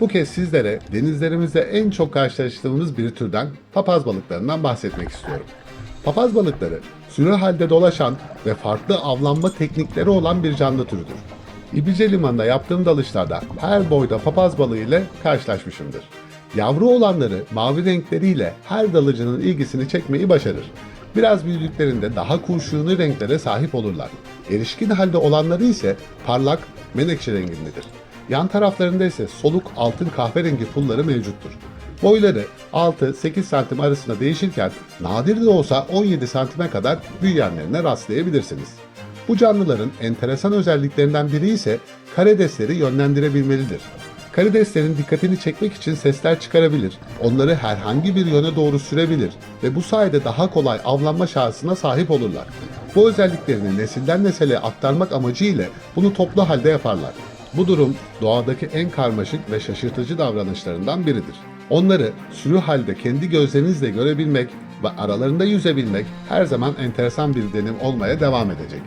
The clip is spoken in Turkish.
Bu kez sizlere denizlerimizde en çok karşılaştığımız bir türden papaz balıklarından bahsetmek istiyorum. Papaz balıkları sürü halde dolaşan ve farklı avlanma teknikleri olan bir canlı türüdür. İbrice Limanı'nda yaptığım dalışlarda her boyda papaz balığı ile karşılaşmışımdır. Yavru olanları mavi renkleriyle her dalıcının ilgisini çekmeyi başarır. Biraz büyüdüklerinde daha kurşuni renklere sahip olurlar. Erişkin halde olanları ise parlak menekşe rengindedir. Yan taraflarında ise soluk altın kahverengi pulları mevcuttur. Boyları 6-8 santim arasında değişirken nadir de olsa 17 santime kadar büyüyenlerine rastlayabilirsiniz. Bu canlıların enteresan özelliklerinden biri ise karidesleri yönlendirebilmelidir. Karideslerin dikkatini çekmek için sesler çıkarabilir, onları herhangi bir yöne doğru sürebilir ve bu sayede daha kolay avlanma şansına sahip olurlar. Bu özelliklerini nesilden nesile aktarmak amacıyla bunu toplu halde yaparlar. Bu durum doğadaki en karmaşık ve şaşırtıcı davranışlarından biridir. Onları sürü halde kendi gözlerinizle görebilmek ve aralarında yüzebilmek her zaman enteresan bir deneyim olmaya devam edecek.